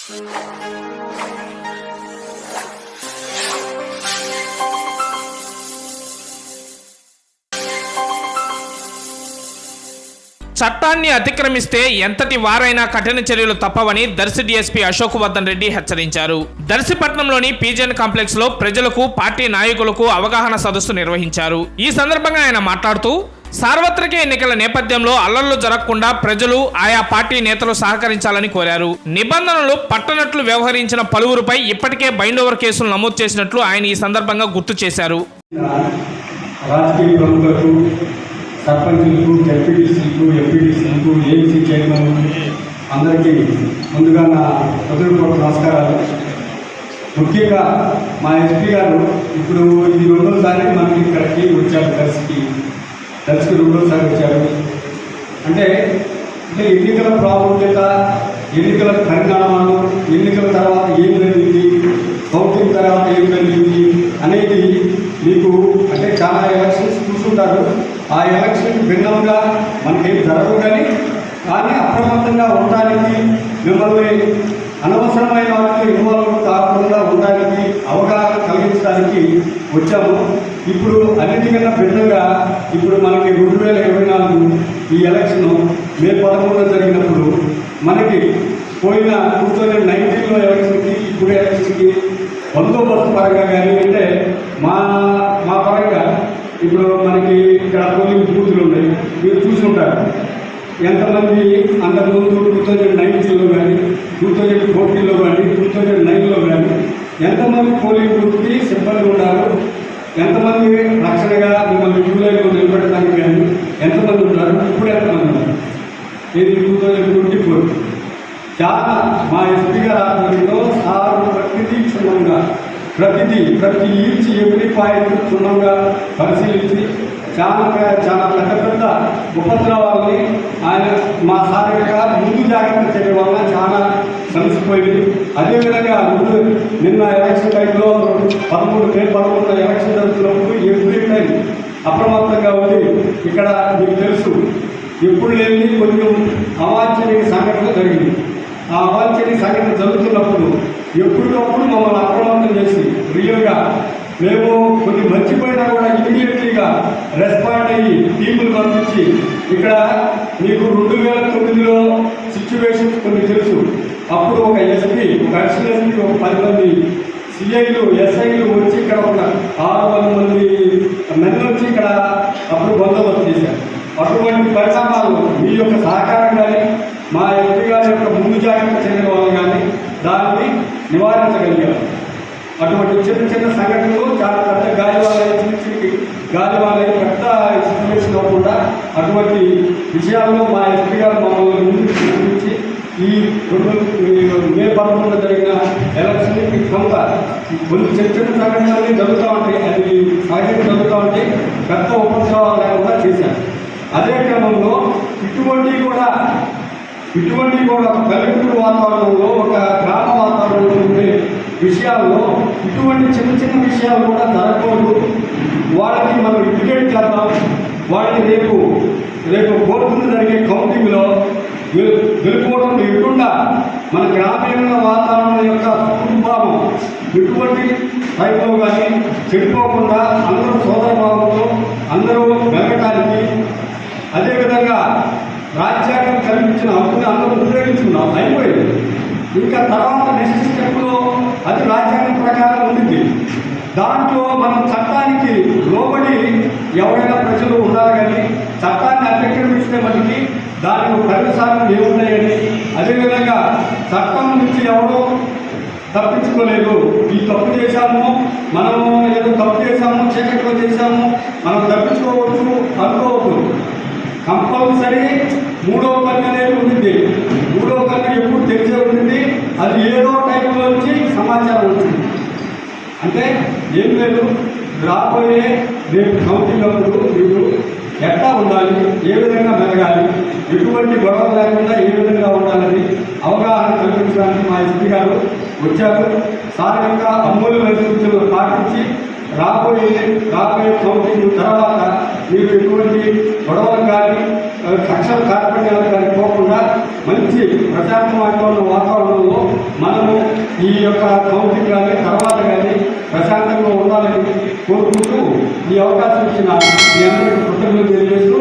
చట్టాన్ని అతిక్రమిస్తే ఎంతటి వారైనా కఠిన చర్యలు తప్పవని దర్శి డీఎస్పీ అశోక్ వర్ధన్ రెడ్డి హెచ్చరించారు. దర్శిపట్నంలోని పీజన్ కాంప్లెక్స్లో ప్రజలకు పార్టీ నాయకులకు అవగాహన సదస్సు నిర్వహించారు. ఈ సందర్భంగా ఆయన మాట్లాడుతూ సార్వత్రిక ఎన్నికల నేపథ్యంలో అల్లర్లు జరగకుండా ప్రజలు ఆయా పార్టీ నేతలు సహకరించాలని కోరారు. నిబంధనలు పట్టనట్లు వ్యవహరించిన పలువురుపై ఇప్పటికే బైండ్ ఓవర్ కేసులు నమోదు చేసినట్లు ఆయన ఈ సందర్భంగా గుర్తు చేశారు. రాజకీయ ప్రముఖులకు సర్పంచులకు జడ్పీటీసీలకు ఎంపీటీసీలకు ఏఎంసీ చైర్మన్ అందరికీ ముందుగా నా హృదయపూర్వక నమస్కారాలు. ముఖ్యంగా మా ఎస్పీ గారు ఇప్పుడు ఇది రెండోసారి మనకి ఇక్కడికి వచ్చారు దర్శకి దర్శకి రూపంలో వచ్చారు అంటే అంటే ఎన్నికల ప్రాముఖ్యత ఎన్నికల పరిణామాలు ఎన్నికల తర్వాత ఏం జరిగింది కౌంటింగ్ తర్వాత ఏం జరిగింది అనేది మీకు అంటే చాలా ఎలక్షన్స్ చూస్తుంటారు ఆ ఎలక్షన్ భిన్నంగా మనకేం జరగదు కానీ కానీ అప్రమత్తంగా ఉండడానికి మిమ్మల్ని అనవసరమైన వాటిలో ఇన్వాల్వ్ కాకుండా ఉండడానికి అవగాహన కలిగించడానికి వచ్చాము. ఇప్పుడు అన్నిటికన్నా భిన్నంగా ఇప్పుడు మనకి రెండు వేల ఇరవై నాలుగు ఈ ఎలక్షన్ మే పదమూడున జరిగినప్పుడు మనకి పోయిన టూ థౌజండ్ నైన్టీన్లో ఎలక్షన్కి ఇప్పుడు ఎలక్షన్కి బందోబస్తు పరంగా కానీ అంటే మా మా పరంగా ఇప్పుడు మనకి ఇక్కడ పోలింగ్ బూతులు ఉన్నాయి. మీరు చూసి ఉంటారు. ఎంతమంది అంతకుముందు టూ థౌజండ్ నైన్టీన్లో కానీ టూ థౌజండ్ ఫోర్టీన్లో కానీ టూ థౌజండ్ నైన్లో కానీ ఎంతమంది పోలింగ్ బూత్కి సిబ్బంది ఉన్నారు ఎంతమంది రక్షణగా మిమ్మల్ని జూలైలో నిలబెట్టడానికి కానీ ఎంతమంది ఉన్నారు? ఇప్పుడు ఎంతమంది ఉన్నారు? ఇది టూ థౌజండ్ ట్వంటీ ఫోర్ చాలా మా ఎస్పీ గారు ఆధ్వర్యంలో సారు ప్రతిదీ క్షుణ్ణంగా ప్రతిదీ ప్రతి ఈచ్ ఎవ్రీ పాయింట్ క్షుణ్ణంగా పరిశీలించి చాలా చాలా పెద్ద పెద్ద ఉపద్రవాలని ఆయన మా సార్ యొక్క ముందు జాగ్రత్త చేయడం వల్ల చాలా సమసిపోయింది అదేవిధంగా ముందు నిన్న ఎలక్షన్ టైంలో పదమూడు మే పదమూడు ఎలక్షన్ జరుగుతున్నప్పుడు ఎవ్రీ టైం అప్రమత్తంగా ఉంది ఇక్కడ మీకు తెలుసు ఎప్పుడు లేని కొంచెం అవాంఛనీయ సంఘటన జరిగింది. ఆ అవాంఛనీయ సంఘటన జరుగుతున్నప్పుడు ఎప్పటికప్పుడు మమ్మల్ని అప్రమత్తం చేసి రియల్గా మేము కొన్ని మర్చిపోయినా కూడా ఇమీడియట్లీగా రెస్పాండ్ అయ్యి టీములు పంపించి ఇక్కడ మీకు రెండు వేల తొమ్మిదిలో సిచ్యువేషన్ కొన్ని తెలుసు. అప్పుడు ఒక ఎస్పీ ఒక అడిషనల్ ఎస్పీ ఒక పది మంది సిఐలు ఎస్ఐలు వచ్చి ఇక్కడ ఒక ఆరు వందల మంది మంది వచ్చి ఇక్కడ అప్పుడు బందోబస్తు చేశారు. అటువంటి పరిణామ మీ యొక్క సహకారం కానీ మా ఎంపీ గారి యొక్క ముందు జాగ్రత్త చెందిన వాళ్ళు కానీ దాన్ని నివారించగలిగారు అటువంటి చిన్న చిన్న సంఘటనలు చాలా పెద్ద గాలివాలయ చిన్న చిన్న గాలివాలయ పెద్ద సిచ్యువేషన్లో కూడా అటువంటి విషయాల్లో మా ఎస్పీ గారు మమ్మల్ని ముందుకు చూపించి ఈ రెండు మే పదకొండు జరిగిన ఎలక్షన్కి కొంత కొన్ని చిన్న చిన్న సంఘటనలు జరుగుతూ ఉంటాయి. అది సహజంగా జరుగుతూ ఉంటాయి పెద్ద ఉపద్రవాలు లేకుండా చేశాను అదే క్రమంలో ఇటువంటి కూడా ఇటువంటి కూడా పల్లెటూరు వాతావరణంలో ఒక గ్రామ వాతావరణంలో ఉండే విషయాల్లో ఇటువంటి చిన్న చిన్న విషయాలు కూడా జరగకూడదు వాళ్ళకి మనం ఇండికేట్ చేద్దాం. వాళ్ళకి రేపు రేపు కోర్టును జరిగే కౌంటింగ్లో గెలు గెలుపోవడం లేకుండా మన గ్రామీణ వాతావరణం యొక్క సుకుభావం ఎటువంటి టైంలో కానీ చెడిపోకుండా అందరూ సోదరభావంతో అందరూ వెలగటానికి అదేవిధంగా రాజ్యాంగం కల్పించిన హక్కుని అందరూ ఉపయోగించుకున్నాం అయిపోయింది. ఇంకా తర్వాత దాంట్లో మనం చట్టానికి లోబడి ఎవరైనా ప్రజలు ఉండాలి కానీ చట్టాన్ని అతిక్రమిస్తే మనకి దానిలో పరిసరాలు ఏమున్నాయని అదేవిధంగా చట్టం నుంచి ఎవరో తప్పించుకోలేదు. ఈ తప్పు చేశాము మనము ఏదో తప్పు చేశాము చీకట్లో చేశాము మనం తప్పించుకోవచ్చు అనుకోవద్దు. కంపల్సరీ మూడో కన్ను అనేది ఉంటుంది మూడో కన్ను ఎప్పుడు తెలిసే ఉంటుంది అది ఏదో టైంలో నుంచి సమాచారం ఉంటుంది అంటే ఏం లేదు రాబోయే రేపు కౌంటింగ్ మీరు ఎట్లా ఉండాలి ఏ విధంగా మెరగాలి ఎటువంటి గొడవ లేకుండా ఏ విధంగా ఉండాలని అవగాహన కల్పించడానికి మా ఎస్పీ గారు వచ్చారు. సార్ యొక్క అమూల్యమైన సూచనలు పాటించి రాబోయే రాబోయే కౌంటింగ్ తర్వాత మీరు ఎటువంటి గొడవలు కానీ కక్షల కార్పణ్యాలు కానీ పోకుండా మంచి ప్రశాంతమైన వాతావరణంలో మనము ఈ యొక్క కౌంటింగ్ కానీ తర్వాత కోరుకుంటూ ఈ అవకాశం ఇచ్చిన మీ అందరికీ కృతజ్ఞతలు తెలియజేస్తూ